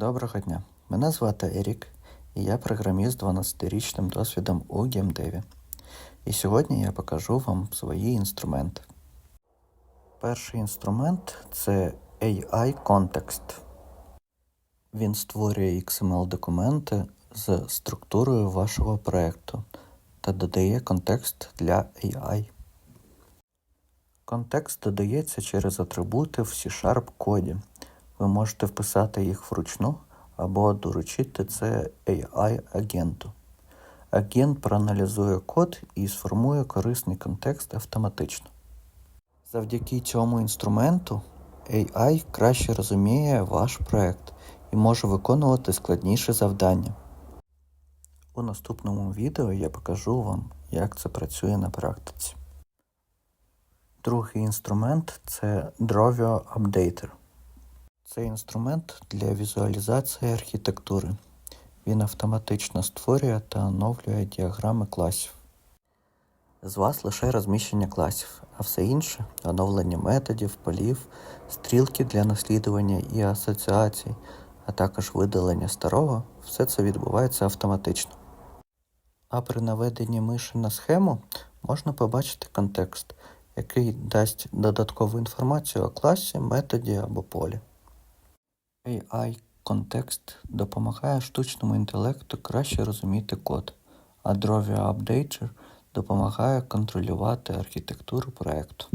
Доброго дня. Мене звати Ерік, і я програміст з 12-річним досвідом у геймдеві. І сьогодні я покажу вам свої інструменти. Перший інструмент це AI Context. Він створює XML-документи з структурою вашого проєкту та додає контекст для AI. Контекст додається через атрибути в C-Sharp коді. Ви можете вписати їх вручну або доручити це AI-агенту. Агент проаналізує код і сформує корисний контекст автоматично. Завдяки цьому інструменту AI краще розуміє ваш проект і може виконувати складніші завдання. У наступному відео я покажу вам, як це працює на практиці. Другий інструмент це Drovio Updater. Це інструмент для візуалізації архітектури. Він автоматично створює та оновлює діаграми класів. З вас лише розміщення класів, а все інше оновлення методів, полів, стрілки для наслідування і асоціацій, а також видалення старого все це відбувається автоматично. А при наведенні миші на схему можна побачити контекст, який дасть додаткову інформацію о класі, методі або полі. AI контекст допомагає штучному інтелекту краще розуміти код, а Drovia Updater допомагає контролювати архітектуру проекту.